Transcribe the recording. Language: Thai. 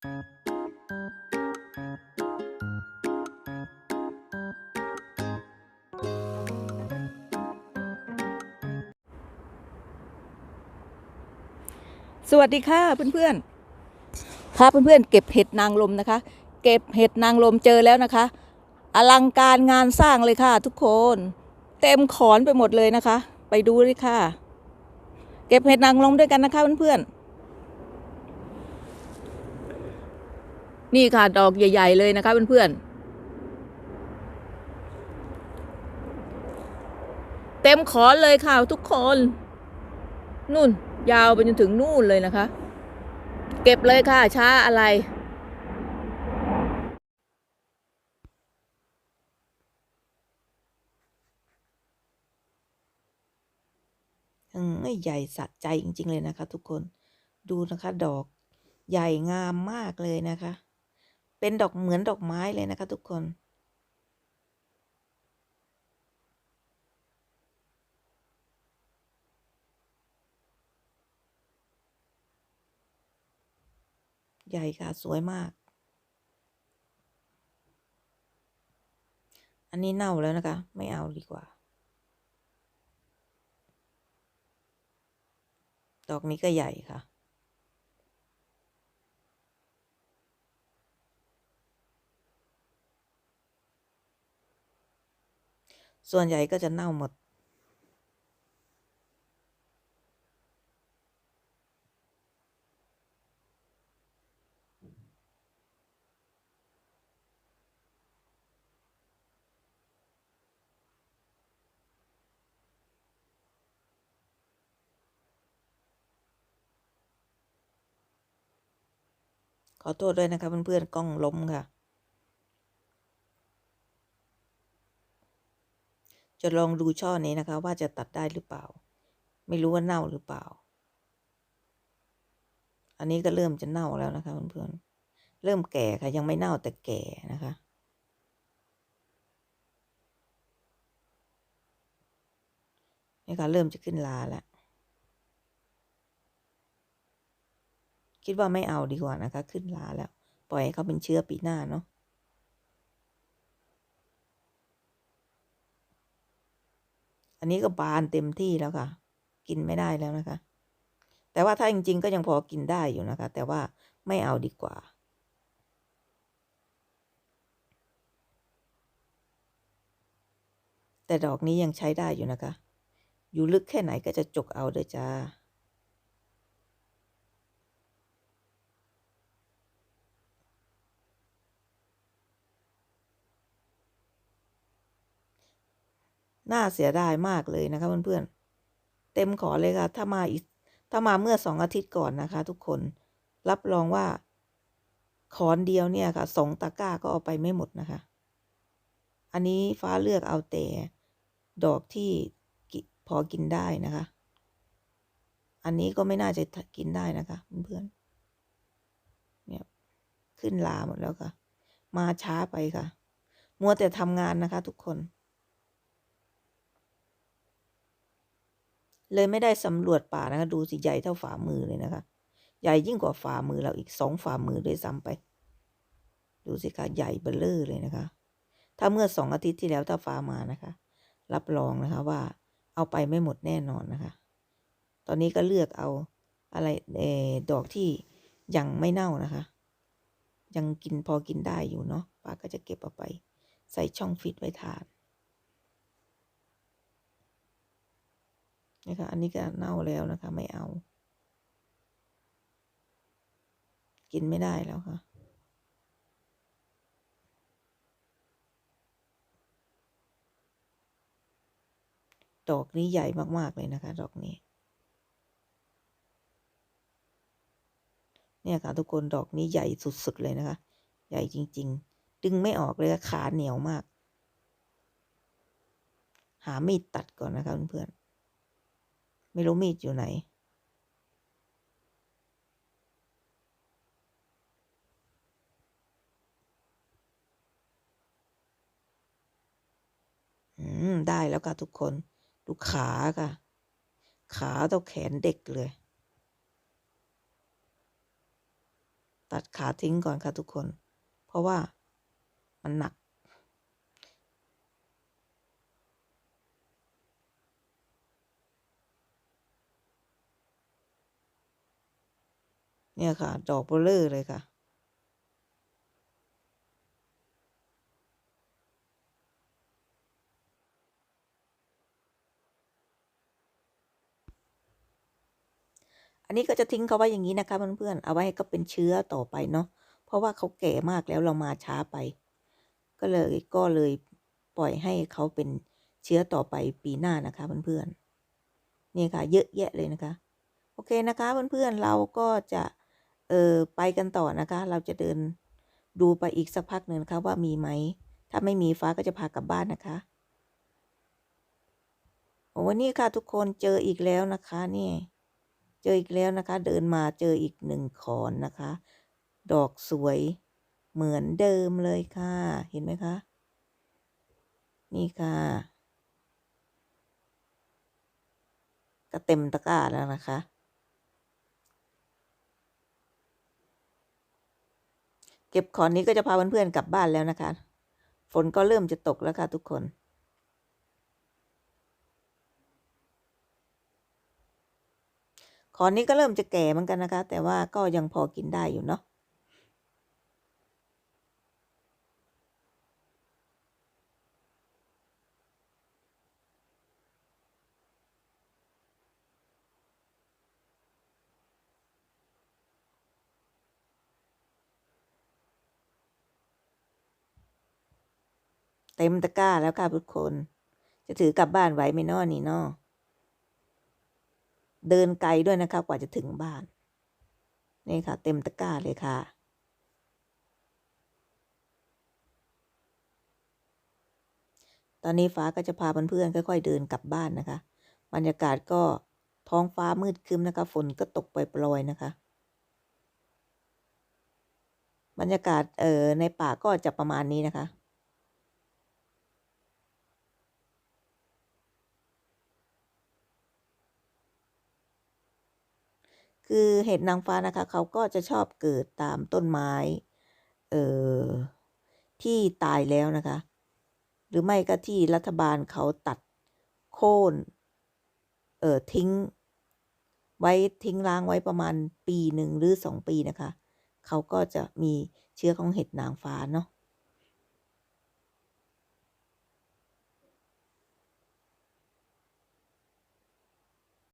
สวัสดีค่ะเพื่อนๆค่ะเพื่อนๆเก็บเห็ดนางลมนะคะ เก็บเห็ดนางลมเจอแล้วนะคะ อลังการงานสร้างเลยค่ะ ทุกคน เต็มขอนไปหมดเลยนะคะ ไปดูเลยค่ะ เก็บเห็ดนางลมด้วยกันนะคะเพื่อนๆ นี่ค่ะดอกใหญ่ ๆ เลยนะคะเพื่อนๆ เต็มขอนเลยค่ะทุกคน นู่น ยาวไปจนถึงนู่นเลยนะคะ เก็บเลยค่ะ ช้าอะไรอืมใหญ่สะใจจริง ๆ เลยนะคะ ทุกคนดูนะคะ ดอกใหญ่งามมากเลยนะคะ เป็นดอกเหมือนดอกไม้เลยนะคะทุกคน ใหญ่ค่ะ สวยมาก อันนี้เน่าแล้วนะคะ ไม่เอาดีกว่า ดอกนี้ก็ใหญ่ค่ะ ส่วนใหญ่ก็จะเน่าหมด ขอโทษด้วยนะคะเพื่อนๆกล้องล้มค่ะ จะลองดูช่อนี้นะคะ ว่าจะตัดได้หรือเปล่า ไม่รู้ว่าเน่าหรือเปล่า อันนี้ก็เริ่มจะเน่าแล้วนะคะเพื่อนๆเริ่มแก่ค่ะ ยังไม่เน่าแต่แก่นะคะนี่ค่ะเริ่มจะขึ้นลาแล้วคิดว่าไม่เอาดีกว่านะคะ ขึ้นลาแล้ว ปล่อยให้เขาเป็นเชื้อปีหน้าเนาะ อันนี้ก็บานเต็มที่แล้วค่ะ กินไม่ได้แล้วนะคะ แต่ว่าถ้าจริง ๆ ก็ยังพอกินได้อยู่นะคะ แต่ว่าไม่เอาดีกว่า แต่ดอกนี้ยังใช้ได้อยู่นะคะ อยู่ลึกแค่ไหนก็จะจกเอาเด้อจ้า น่าเสียดายมากเลยนะคะเพื่อนๆ เต็มขอเลยค่ะ ถ้ามาอีก ถ้ามาเมื่อสองอาทิตย์ก่อนนะคะ ทุกคน รับรองว่า ขอนเดียวเนี่ยค่ะสองตะกร้าก็เอาไปไม่หมดนะคะ อันนี้ฟ้าเลือกเอาแต่ดอกที่พอกินได้นะคะ อันนี้ก็ไม่น่าจะกินได้นะคะเพื่อนๆ เนี่ยขึ้นลาหมดแล้วค่ะ มาช้าไปค่ะ มัวแต่ทำงานนะคะทุกคน เลยไม่ได้สำรวจป่านะคะ ดูสิใหญ่เท่าฝ่ามือเลยนะคะ ใหญ่ยิ่งกว่าฝ่ามือเราอีกสองฝ่ามือด้วยซ้ำไป ดูสิคะใหญ่เบลเลอร์เลยนะคะ ถ้าเมื่อสองอาทิตย์ที่แล้วถ้าฟ้ามานะคะ รับรองนะคะว่าเอาไปไม่หมดแน่นอนนะคะ ตอนนี้ก็เลือกเอาอะไรเออดอกที่ยังไม่เน่านะคะ ยังกินพอกินได้อยู่เนาะป้าก็จะเก็บเอาไป ใส่ช่องฟิตไว้ทาน นะคะอันนี้ก็เน่าแล้วนะคะ ไม่เอา กินไม่ได้แล้วค่ะ ดอกนี้ใหญ่มากๆเลยนะคะ ดอกนี้ เนี่ยค่ะทุกคนดอกนี้ใหญ่สุดๆเลยนะคะ ใหญ่จริง ๆ ดึงไม่ออกเลยขาเหนียวมาก หามีดตัดก่อนนะคะเพื่อนๆ ไม่รู้มีดอยู่ไหน อืม ได้แล้วค่ะทุกคน ดูขาค่ะ ขาเท่าแขนเด็กเลย ตัดขาทิ้งก่อนค่ะทุกคน เพราะว่ามันหนัก เนี่ยค่ะ ดอกเบลเลอร์เลยค่ะอันนี้ก็จะทิ้งเขาไว้อย่างนี้นะคะเพื่อนๆ เอาไว้ให้ก็เป็นเชื้อต่อไปเนาะ เพราะว่าเขาแก่มากแล้วเรามาช้าไป ก็เลยก็เลยปล่อยให้เขาเป็นเชื้อต่อไปปีหน้านะคะเพื่อนๆ นี่ค่ะเยอะแยะเลยนะคะ โอเคนะคะเพื่อนๆ เราก็จะ เออไปกันต่อนะคะ เราจะเดินดูไปอีกสักพักหนึ่งนะคะว่ามีไหม ถ้าไม่มีฟ้าก็จะพากลับบ้านนะคะโอ้วันนี้ค่ะทุกคนเจออีกแล้วนะคะนี่เจออีกแล้วนะคะ เดินมาเจออีกหนึ่งขอนนะคะ ดอกสวยเหมือนเดิมเลยค่ะ เห็นไหมคะ นี่ค่ะ ก็เต็มตะกร้าแล้วนะคะ เก็บขอนนี้ก็จะพาเพื่อนๆกลับบ้านแล้วนะคะ ฝนก็เริ่มจะตกแล้วค่ะทุกคน ขอนนี้ก็เริ่มจะแก่เหมือนกันนะคะ แต่ว่าก็ยังพอกินได้อยู่เนาะ เต็มตะกร้าแล้วค่ะทุกคน จะถือกลับบ้านไหวไหมนอนี่นอเดินไกลด้วยนะคะกว่าจะถึงบ้าน นี่ค่ะ เต็มตะกร้าเลยค่ะ ตอนนี้ฟ้าก็จะพาเพื่อนๆค่อยๆเดินกลับบ้านนะคะ บรรยากาศก็ท้องฟ้ามืดครึ้มนะคะ ฝนก็ตกปล่อยๆนะคะ บรรยากาศเอ่อในป่าก็จะประมาณนี้นะคะ คือเห็ดนางฟ้านะคะ เขาก็จะชอบเกิดตามต้นไม้ เอ่อ ที่ตายแล้วนะคะ หรือไม่ก็ที่รัฐบาลเขาตัดโค่น เอ่อ ทิ้ง ไว้ทิ้งร้างไว้ประมาณปีหนึ่งหรือสองปีนะคะ เขาก็จะมีเชื้อของเห็ดนางฟ้าเนาะ